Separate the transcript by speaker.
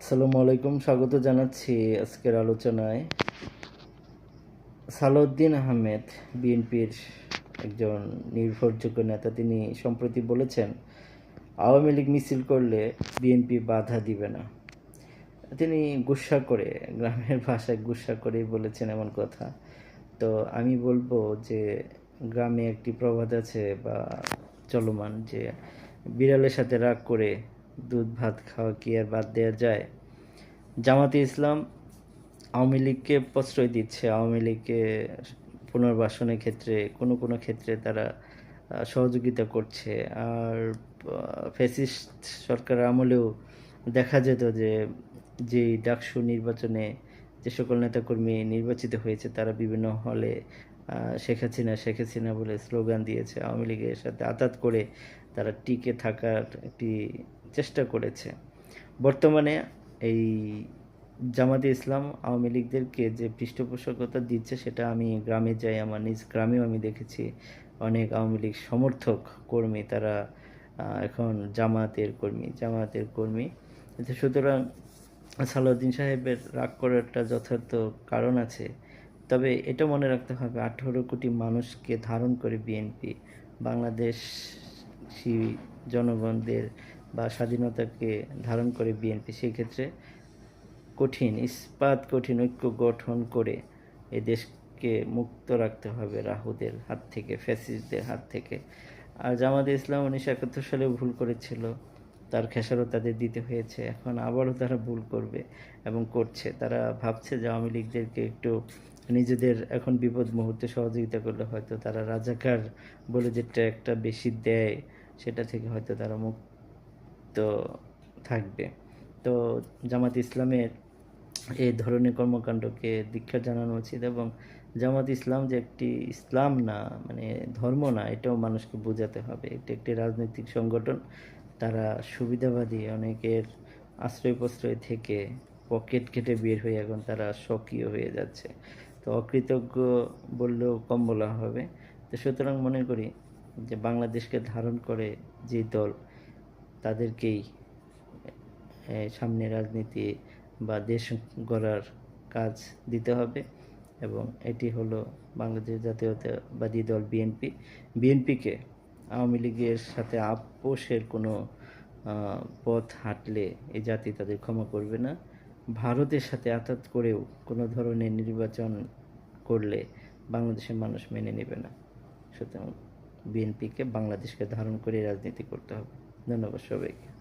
Speaker 1: আসসালামু আলাইকুম, স্বাগত জানাচ্ছি আজকের আলোচনায়। সালাউদ্দিন আহমেদ, বিএনপির একজন নির্ভরযোগ্য নেতা, তিনি সম্প্রতি বলেছেন, আওয়ামী লীগ মিছিল করলে বিএনপি বাধা দিবে না। তিনি গুসা করে, গ্রামের ভাষায় গুসা করেই বলেছেন এমন কথা। তো আমি বলব যে, গ্রামে একটি প্রবাদ আছে বা চলমান যে, বিড়ালের সাথে রাগ করে দুধ, ভাত খাওয়া কি আর বাদ দেওয়া যায়? জামাতে ইসলাম আওয়ামী লীগকে প্রশ্রয় দিচ্ছে। আওয়ামী লীগকে পুনর্বাসনের ক্ষেত্রে, কোনো কোনো ক্ষেত্রে তারা সহযোগিতা করছে। আর ফ্যাসিস্ট সরকার আমলেও দেখা যেত যে যে ডাকসু নির্বাচনে যে সকল নেতাকর্মী নির্বাচিত হয়েছে, তারা বিভিন্ন হলে শেখ হাসিনা শেখ হাসিনা বলে স্লোগান দিয়েছে। আওয়ামী লীগের সাথে আতাত করে তারা টিকে থাকার একটি চেষ্টা করেছে। বর্তমানে এই জামাতে ইসলাম আওয়ামী লীগদেরকে যে পৃষ্ঠপোষকতা দিচ্ছে, সেটা আমি গ্রামে যাই, আমার নিজ গ্রামেও আমি দেখেছি অনেক আওয়ামী লীগ সমর্থক কর্মী, তারা এখন জামাতের কর্মী জামাতের কর্মী। সুতরাং সালাউদ্দিন সাহেবের রাগ করার একটা যথার্থ কারণ আছে। তবে এটা মনে রাখতে হবে, আঠারো কোটি মানুষকে ধারণ করে বিএনপি, বাংলাদেশি জনগণদের বা স্বাধীনতাকে ধারণ করে বিএনপি, সেই ক্ষেত্রে কঠিন, ইস্পাত কঠিন ঐক্য গঠন করে এ দেশকে মুক্ত রাখতে হবে রাহুদের হাত থেকে, ফ্যাসিস্টদের হাত থেকে। আর জামাতে ইসলাম উনিশশো একাত্তর সালে ভুল করেছিল, তার খেসারও তাদের দিতে হয়েছে, এখন আবারও তারা ভুল করবে এবং করছে। তারা ভাবছে যে আওয়ামী লীগদেরকে একটু নিজেদের এখন বিপদ মুহূর্তে সহযোগিতা করলে হয়তো তারা রাজাকার বলে যেটা একটা বেশি দেয়, সেটা থেকে হয়তো তারা মুক্ত থাকবে। তো জামাত ইসলামের এই ধরনের কর্মকাণ্ডকে দীক্ষা জানানো উচিত এবং জামাত ইসলাম যে একটি ইসলাম না মানে ধর্ম না, এটাও মানুষকে বোঝাতে হবে। এটি একটি রাজনৈতিক সংগঠন। তারা সুবিধাবাদী, অনেকের আশ্রয় প্রশ্রয় থেকে পকেট কেটে বের হয়ে এখন তারা সক্রিয় হয়ে যাচ্ছে। তো অকৃতজ্ঞ বললেও কম বলা হবে। তো সুতরাং মনে করি যে বাংলাদেশকে ধারণ করে যে দল তাদেরকেই সামনে রাজনীতি বা দেশ গড়ার কাজ দিতে হবে এবং এটি হলো বাংলাদেশ জাতীয়তাবাদী দল বিএনপি। বিএনপিকে আওয়ামী লীগের সাথে আপোষের কোনো পথ হাঁটলে এই জাতি তাদের ক্ষমা করবে না। ভারতের সাথে আঘাত করেও কোনো ধরনের নির্বাচন করলে বাংলাদেশের মানুষ মেনে নেবে না। সুতরাং বিএনপিকে বাংলাদেশকে ধারণ করে রাজনীতি করতে হবে। ধন্যবাদ সবাইকে।